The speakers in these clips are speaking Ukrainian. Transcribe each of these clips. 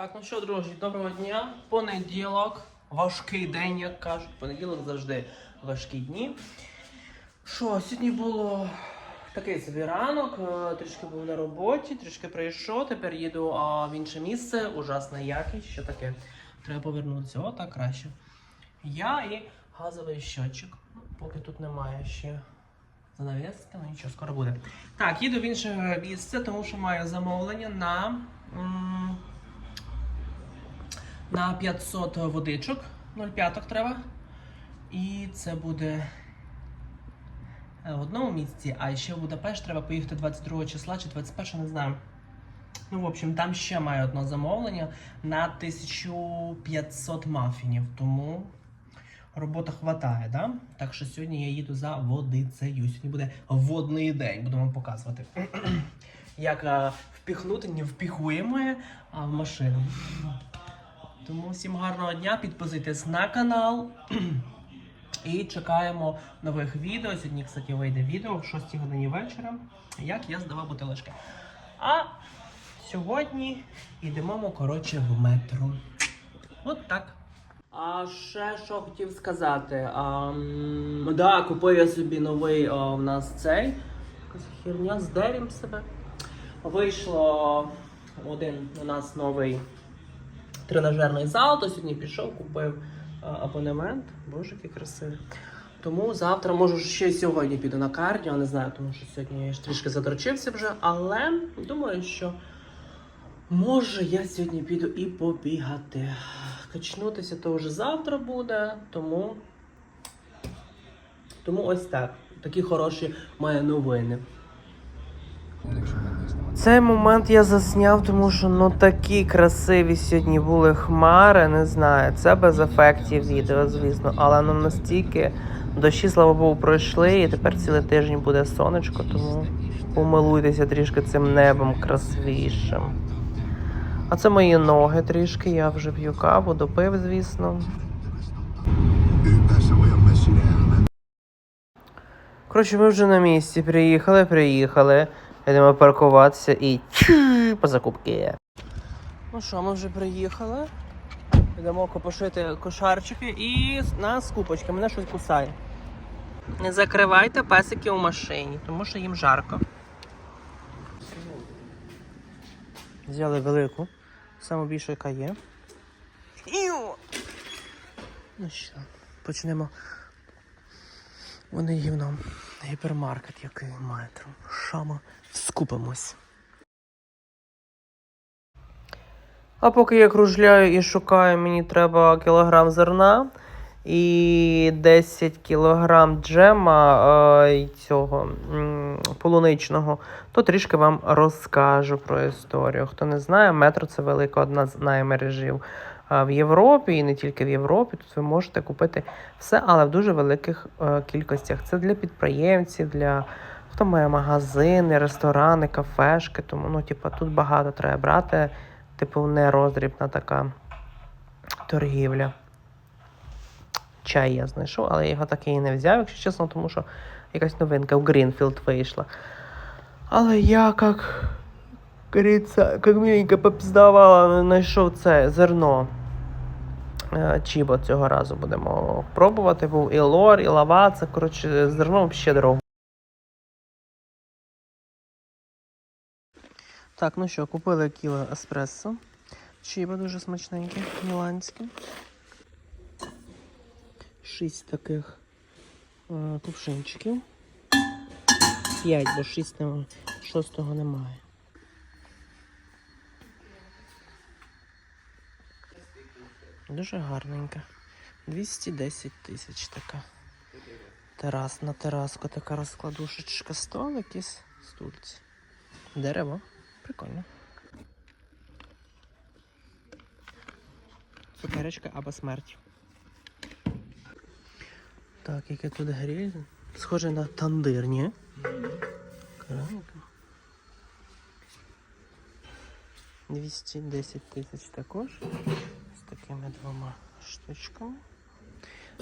Так, ну що, друзі, доброго дня. Понеділок, важкий день, як кажуть. Понеділок завжди важкі дні. Що, сьогодні було такий собі ранок, е, трішки був на роботі, трішки прийшов, тепер їду а, в інше місце, ужасна якість, що таке. Треба повернутися, о, так краще. Я і газовий щотчик. Ну, Поки тут немає ще занавески, ну нічого, скоро буде. Так, їду в інше місце, тому що маю замовлення на. На 500 водичок, 0,5 треба. І це буде е, в одному місці, а ще в Будапешт треба поїхати 22 числа чи 21, не знаю. Ну, в общем, там ще маю одне замовлення на 1500 мафінів, тому робота хватає, да? Так що сьогодні я їду за водицею. Сьогодні буде водний день, буду вам показувати. Як е, впіхнути, не впіхуємо в машину. Тому всім гарного дня, підписуйтесь на канал. І чекаємо нових відео. Сьогодні, кстати, вийде відео в 6 годині вечора, як я здавав бутилочки. А сьогодні йдемо, коротше, в метро. От так. А ще що хотів сказати. А, да, купив я собі новий а, в нас цей. Якась херня, здерім себе. Вийшло один у нас новий тренажерний зал, то сьогодні пішов, купив абонемент. Боже, який красивий. Тому завтра, можу ще сьогодні піду на кардіо, не знаю, тому що сьогодні я ж трішки задрочився вже, але думаю, що може я сьогодні піду і побігати. Качнутися то вже завтра буде, тому. Тому ось так. Такі хороші має новини. Цей момент я засняв, тому що ну такі красиві сьогодні були хмари, не знаю. Це без ефектів відео, звісно, але ну настільки дощі, слава Богу, пройшли, і тепер цілий тиждень буде сонечко, тому помилуйтеся трішки цим небом красивішим. А це мої ноги трішки, я вже п'ю каву, допив, звісно. Коротше, ми вже на місці. Приїхали, приїхали. Йдемо паркуватися і по закупки. Ну що, ми вже приїхали. Йдемо копошити кошарчики і на скупочки. Мене щось кусає. Не закривайте песики у машині, тому що їм жарко. Взяли велику, саму більшу, яка є. Іу! Ну що, почнемо вони гівном. Гіпермаркет, який. Що ми скупимось. А поки я кружляю і шукаю, мені треба кілограм зерна і 10 кілограм джема е, цього полуничного, то трішки вам розкажу про історію. Хто не знає, метро це велика одна з наймережів в Європі, і не тільки в Європі. Тут ви можете купити все, але в дуже великих е, кількостях. Це для підприємців, для хто має магазини, ресторани, кафешки. Тому ну, типу, тут багато треба брати. Типу, не роздрібна така торгівля. Чай я знайшов, але я його так і не взяв, якщо чесно, тому що якась новинка в Грінфілд вийшла. Але я як, як миленько попіздавала, знайшов це зерно. Е, Чібо цього разу будемо пробувати. Був і лор, і лава. Це, коротше, зерно взагалі дорого. Так, ну що, купили кіло еспресо. Чібо дуже смачненьке, міланське. Шість таких е, кувшинчиків. П'ять, бо шість. Шостого немає. Дуже гарненька. 210 тисяч така. Терас на тераску, така розкладушечка, стол якийсь стульці. Дерево. Прикольно. Цукерочка або смерть. Так, яке тут гріль. Схоже на тандир, ні? Кранка. 210 тисяч також. Такими двома штучками.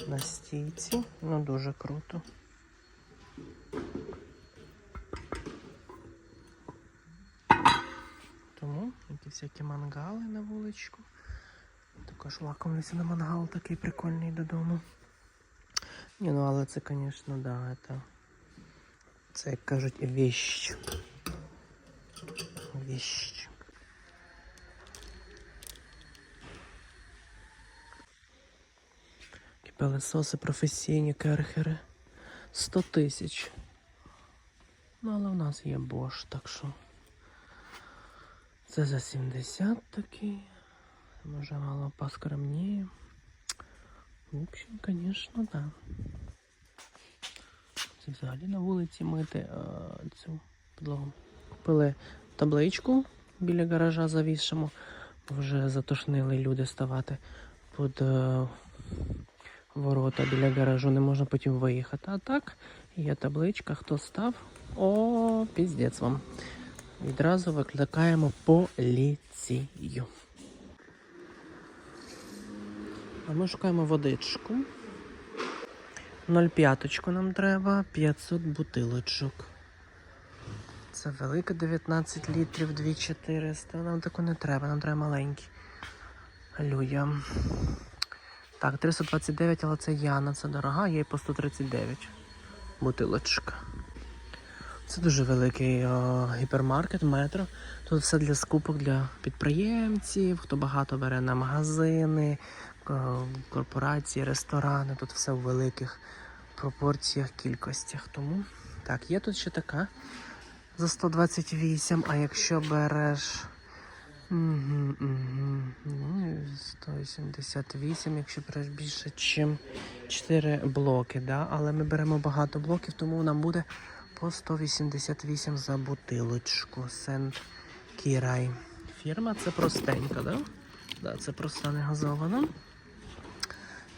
На стійці. Ну дуже круто. Тому якісь всякі мангали на вуличку. Також лакомлюся на мангал такий прикольний додому. Ні, ну але це, звісно, да, це, це як кажуть, віщ. Віщ. Такі Пилососи професійні керхери. 100 тисяч. Ну, але в нас є Bosch, так що. Це за 70 такий. Може мало поскромніє. В общем, конечно, да. Це взагалі на вулиці мити а, цю підлогу. Купили табличку біля гаража завішимо. Вже затошнили люди ставати під е, ворота біля гаражу, не можна потім виїхати. А так, є табличка, хто став. О, піздець вам. Відразу викликаємо поліцію. А ми шукаємо водичку. 0,5 нам треба, 500 бутилочок. Це велика 19 літрів, 2400. Нам таку не треба, нам треба маленький. Алюя. Так, 329, але це Яна, це дорога, є по 139 бутилочка. Це дуже великий о, гіпермаркет, метро. Тут все для скупок для підприємців, хто багато бере на магазини, корпорації, ресторани. Тут все в великих пропорціях, кількостях. Тому так, є тут ще така за 128, а якщо береш. Угу, угу. Ну, і 188, якщо береш більше, ніж 4 блоки, да? але ми беремо багато блоків, тому нам буде по 188 за бутилочку. Сент Кірай. Фірма це простенька, да? Да, це проста не газована.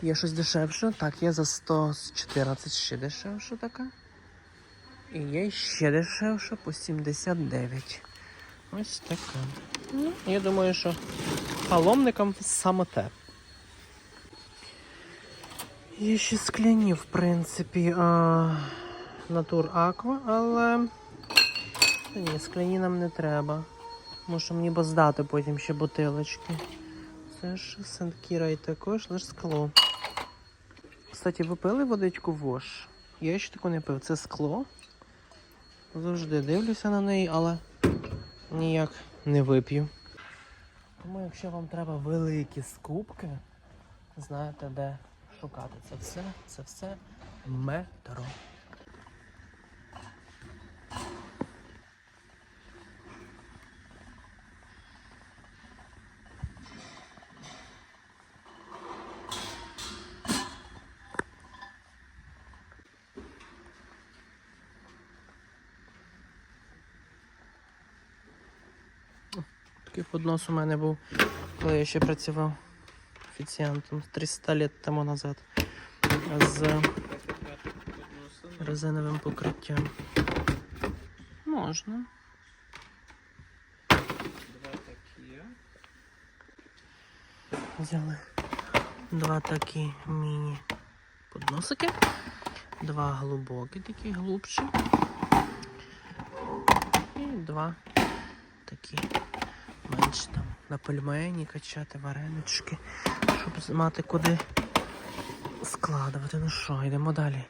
Є щось дешевше. Так, є за 114 ще дешевше така. І є ще дешевше по 79. Ось така. Ну, я думаю, що паломникам саме те. Є ще скляні, в принципі, а, Натур Аква, але ні, скляні нам не треба. Мені бо здати потім ще бутилочки. Це ж Сент-Кіра і також лише скло. Кстати, ви пили водичку Вош? Я ще таку не пив. Це скло. Завжди дивлюся на неї, але ніяк не вип'ю. Тому якщо вам треба великі скупки, знаєте де шукати це все. Це все метро. Такий поднос у мене був, коли я ще працював офіціантом 300 літ тому назад. З резиновим покриттям. Можна. Два такі. Взяли два такі міні подносики. Два глибокі такі глубші. І два такі менш там на пельмені качати варенички, щоб мати куди складувати. Ну що, йдемо далі.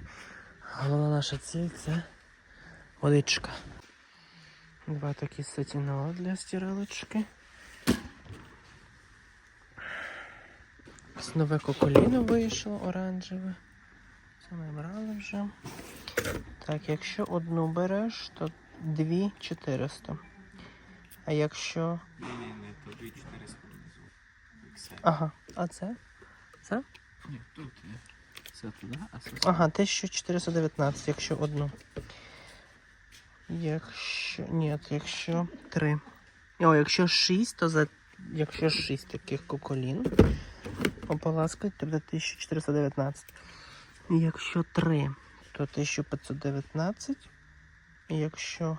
Головна наша ціль це водичка. Два такі сатінова для стиралочки. Ось Нове коколіно вийшло оранжеве. Це ми брали вже. Так, якщо одну береш, то дві 400. А якщо. Ні, ні, ні, то 2 400 внизу. Все. Ага, а це? Це? Ні, тут є. Це туди, а це Ага, 1419, якщо одну. Якщо. Ні, якщо три. О, якщо 6, то за. Якщо 6 таких коколін. Ополаскать, то буде 1419. Якщо 3, то 1519. Якщо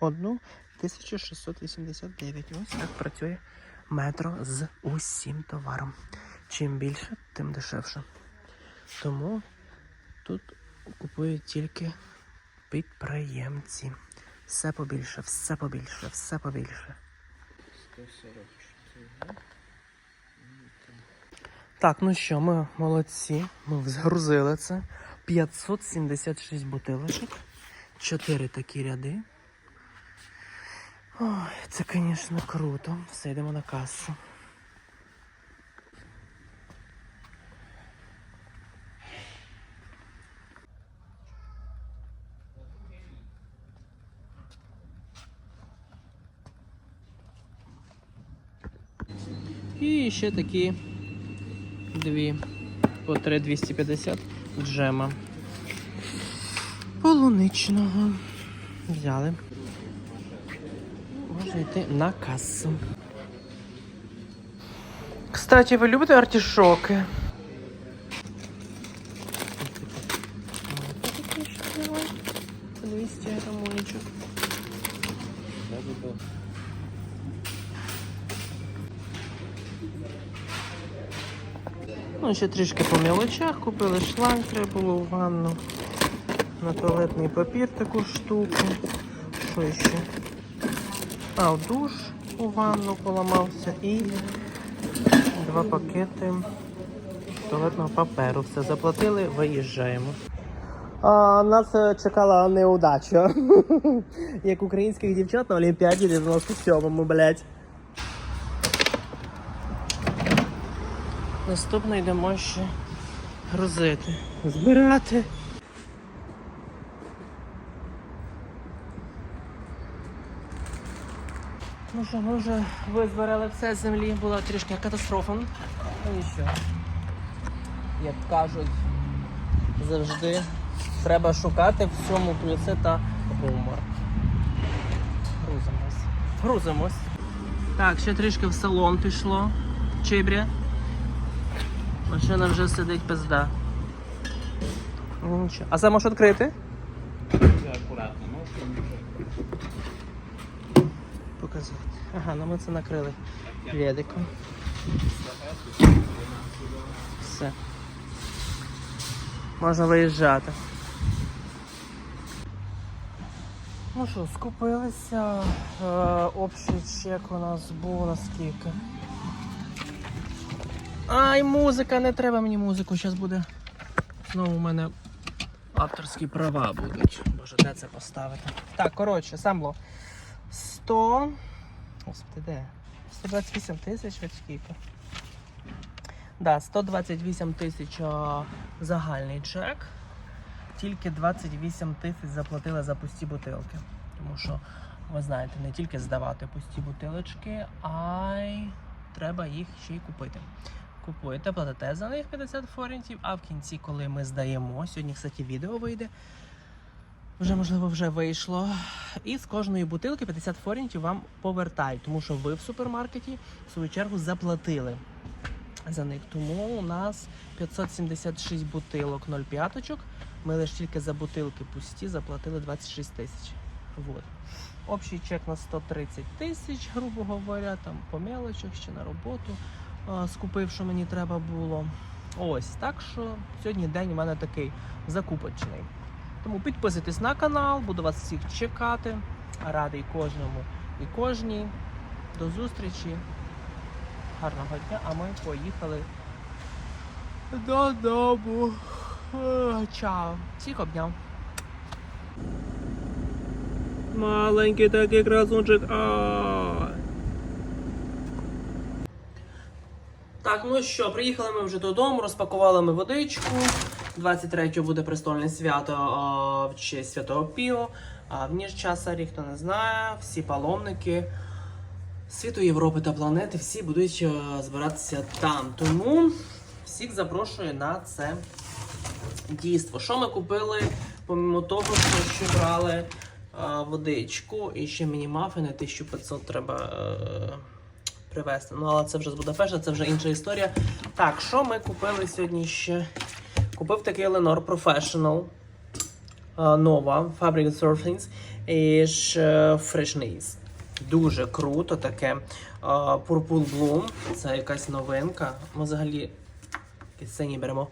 одну 1689. Ось так працює метро з усім товаром. Чим більше, тим дешевше. Тому тут купують тільки підприємці. Все побільше, все побільше, все побільше. 144. Так, ну що, ми молодці. Ми згрузили це. 576 бутилочок. 4 такі ряди. Ой, це, звісно, круто. Все, йдемо на касу. І ще такі дві по 3,250 джема. Полуничного. Взяли. Можна йти на касу. Кстати, ви любите артишоки? По 200 грамунечок. Ну, ще трішки по мелочах купили шланг, треба було в ванну. На туалетний папір таку штуку. Що ще? А, в душ у ванну поламався і два пакети туалетного паперу. Все заплатили, виїжджаємо. А, нас е, чекала неудача. Як українських дівчат на Олімпіаді 97-му, блядь. Наступно йдемо ще грузити, збирати. Ну що, ми вже визбирали все з землі, була трішки катастрофа. Ну і що? Як кажуть, завжди треба шукати в цьому плюси та гумор. Грузимось. Грузимось. Так, ще трішки в салон пішло. Чибря. Машина вже сидить пизда. Ну. А це можеш відкрити? Це акуратно, Показати. Ага, ну ми це накрили пледиком. Все. Можна виїжджати. Ну що, скупилися. Е, общий чек у нас був на скільки. Ай, музика, не треба мені музику, зараз буде. Знову у мене авторські права будуть. Боже, де це поставити? Так, коротше, сам було 100. Господи, де? 128 тисяч від скільки? Да, 128 тисяч загальний чек. Тільки 28 тисяч заплатили за пусті бутилки. Тому що, ви знаєте, не тільки здавати пусті бутилочки, а й треба їх ще й купити. Купуєте, платите за них 50 форінтів, а в кінці, коли ми здаємо, сьогодні, кстати, відео вийде. Вже, можливо, вже вийшло. І з кожної бутилки 50 форінтів вам повертають, тому що ви в супермаркеті в свою чергу заплатили за них. Тому у нас 576 бутилок 0,5. Ми лише тільки за бутилки пусті заплатили 26 тисяч. Вот. Общий чек на 130 тисяч, грубо говоря, там по мелочах ще на роботу а, скупив, що мені треба було. Ось так що сьогодні день у мене такий закупочний. Тому підписуйтесь на канал, буду вас всіх чекати. Радий кожному і кожній. До зустрічі. Гарного дня, а ми поїхали додому. Е, Чао. Всіх обняв. Маленький такий красунчик. Так, ну що, приїхали ми вже додому, розпакували ми водичку. 23-го буде престольне свято а, в честь Святого Піо. А в ніж часарі, хто не знає, всі паломники світу Європи та планети всі будуть е, збиратися там. Тому всіх запрошую на це дійство. Що ми купили, помимо того, що ще брали е, водичку і ще міні-мафини 1500 треба е, привезти. Ну, але це вже з Будапешта, це вже інша історія. Так, що ми купили сьогодні ще? Купив такий Lenor Professional е, нова Fabric Surfings і е, Freshness. Дуже круто таке. Е, Purple Bloom. Це якась новинка. Ми взагалі сині беремо.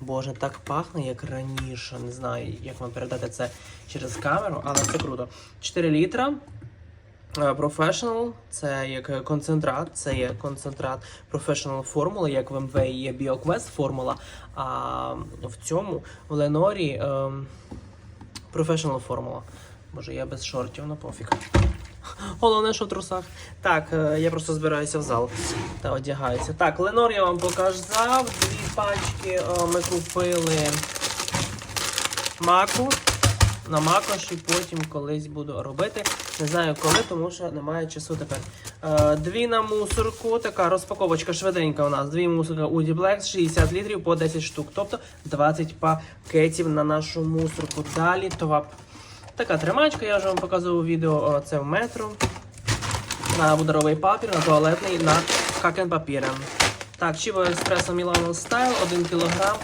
Боже, так пахне, як раніше. Не знаю, як вам передати це через камеру, але це круто. 4 літра. Е, Professional, це як концентрат, це є концентрат Professional формула, як в МВ є BioQuest формула, а в цьому в Ленорі ем, Professional формула. Боже, я без шортів, ну пофіг. Головне, що в трусах. Так, е, я просто збираюся в зал та одягаюся. Так, Ленор я вам показав. Дві пачки е, ми купили маку. На макоші потім колись буду робити. Не знаю коли, тому що немає часу тепер. Е, дві на мусорку, така розпаковочка швиденька у нас. Дві мусорка Uді Black, 60 літрів по 10 штук. Тобто 20 пакетів на нашу мусорку. Далі товап. Така тримачка, я вже вам показував відео, це в метро. На бударовий папір, на туалетний, на какен папірем. Так, Чіво Еспресо Мілано Стайл 1 кг.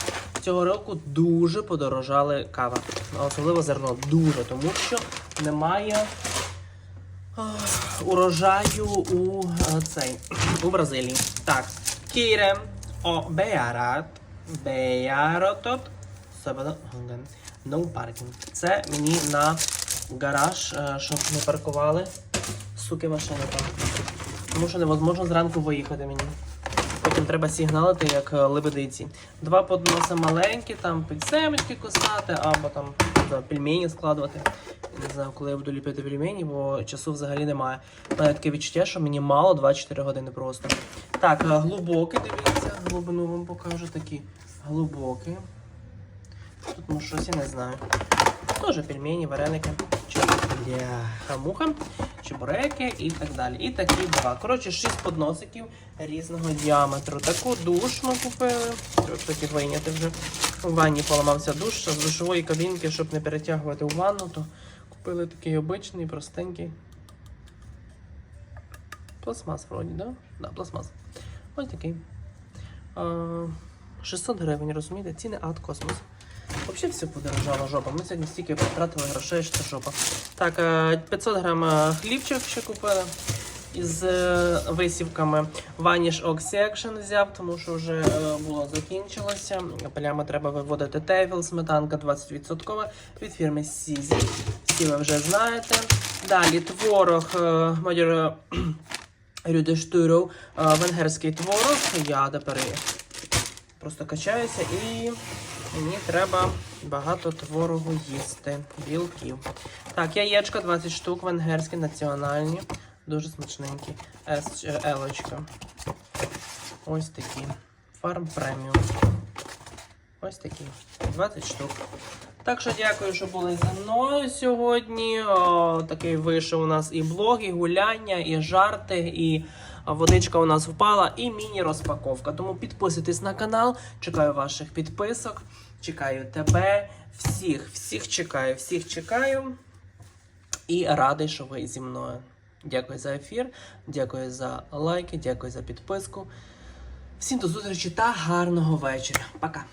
Цього року дуже подорожали кава. Особливо зерно. Дуже, тому що немає урожаю у е, цей у Бразилії. Так, Кірем о Беярат. Беяротот. No parking. Це мені на гараж, е, щоб не паркували. Суки машини. Тому що невозможно зранку виїхати мені. Потім треба сигналити, як е, лебедиці. Два подноси маленькі, там під семечки кусати, або там знаю, пельмені складувати. Не знаю, коли я буду ліпити пельмені, бо часу взагалі немає. У мене таке відчуття, що мені мало 24 години просто. Так, е, глибокі, дивіться, глибину вам покажу такі глибокі. Тут ну щось я не знаю. Тоже пельмені, вареники, хамуха, чебуреки і так далі. І такі два. Коротше, шість подносиків різного діаметру. Таку душ ми купили. Таки вийняти вже. У ванні поламався душ з душової кабінки, щоб не перетягувати у ванну, то купили такий обичний, простенький. Пластмас вроді, да? Да, пластмас. Ось такий. 600 гривень, розумієте? Ціни ад космос. Взагалі все подорожало жопа. Ми сьогодні стільки потратили грошей, що жопа. Так, е, 500 грам е, хлібчик ще купили із е, висівками. Vanish Oxy взяв, тому що вже було закінчилося. Прямо треба виводити тейфел, сметанка 20% від фірми Сізі. Всі ви вже знаєте. Далі творог Мадір Рюдештуров, венгерський творог. Я тепер просто качаюся і мені треба багато творогу їсти, білків. Так, яєчка 20 штук, венгерські, національні, дуже смачненькі. Е, елочка. Ось такі. Фарм преміум. Ось такі. 20 штук. Так що дякую, що були зі мною сьогодні. О, такий вийшов у нас і блог, і гуляння, і жарти, і водичка у нас впала, і міні-розпаковка. Тому підписуйтесь на канал, чекаю ваших підписок, чекаю тебе, всіх, всіх чекаю, всіх чекаю. І радий, що ви зі мною. Дякую за ефір, дякую за лайки, дякую за підписку. Всім до зустрічі та гарного вечора. Пока.